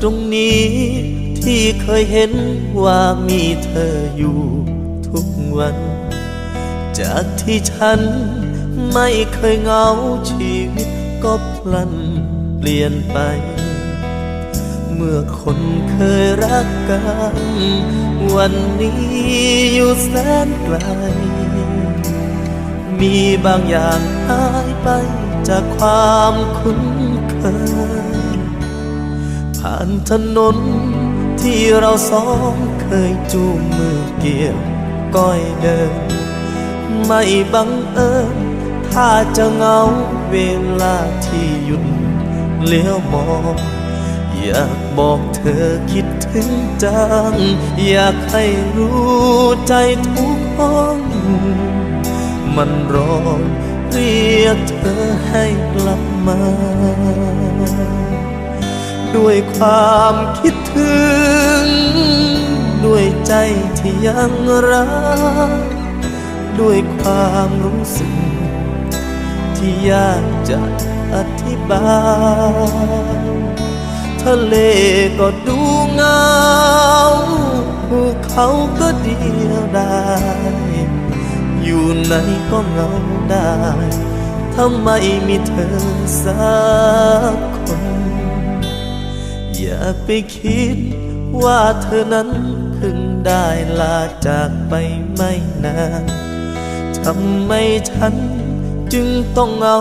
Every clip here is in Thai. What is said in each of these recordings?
ตรงนี้ที่เคยเห็นว่ามีเธออยู่ทุกวัน จากที่ฉันไม่เคยเหงาชีวิตก็พลันเปลี่ยนไป เมื่อคนเคยรักกัน วันนี้อยู่แสนไกล มีบางอย่างหายไปจากความคุ้นเคย ผ่านถนน ที่เราสองเคยจูงมือเกี่ยวก้อยเดิน ไม่บังเอิญถ้าจะเงาเวลาที่หยุดเลี้ยวมองอยากบอกเธอคิดถึงจัง อยากให้รู้ใจทุกห้อง มันร้องเรียกเธอให้กลับมา ด้วยความคิดถึง ด้วยใจที่ยังรัก ด้วยความรู้สึก ที่ยากจะอธิบาย ทะเลก็ดูเงาภูเขาก็เดียวดายอยู่ไหนก็เงาได้ถ้าไมมีเธอสักคน อย่าไปคิดว่าเธอนั้นเพิ่งได้ลาจากไปไม่นานทำไมฉันจึงต้องเอา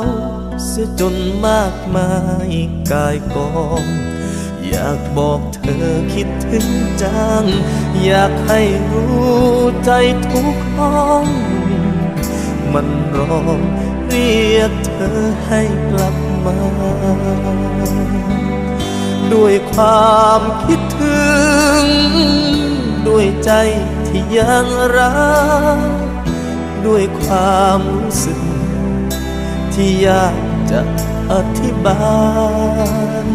เสียจนมากมายกายกองอยากบอกเธอคิดถึงจัง อยากให้รู้ใจทุกห้อง มันร้องเรียกเธอให้กลับมา ด้วยความคิดถึง ด้วยใจที่ยังรัก ด้วยความรู้สึก ที่ยากจะอธิบาย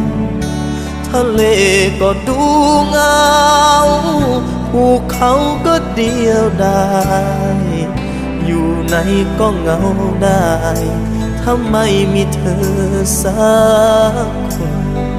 ทะเลก็ดูเหงาภูเขาก็เดียวดายอยู่ไหนก็เหงาได้ถ้าไม่มีเธอสักคน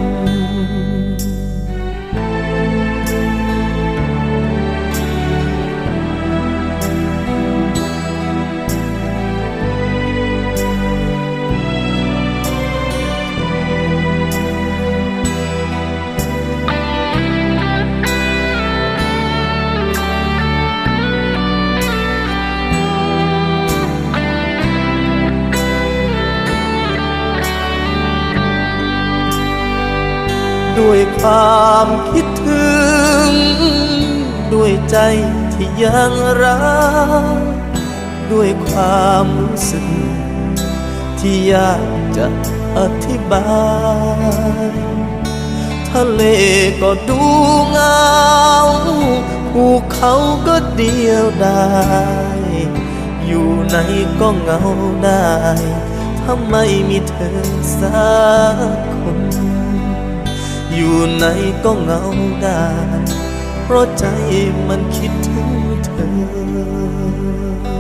ด้วยความคิดถึง ด้วยใจที่ยังรัก ด้วยความรู้สึก ที่ยากจะอธิบาย ทะเลก็ดูเงาภูเขาก็เดียวดายอยู่ไหนก็เหงาได้ ถ้าไม่มีเธอสักคน อยู่ไหนก็เหงาได้ เพราะใจมันคิดถึงเธอ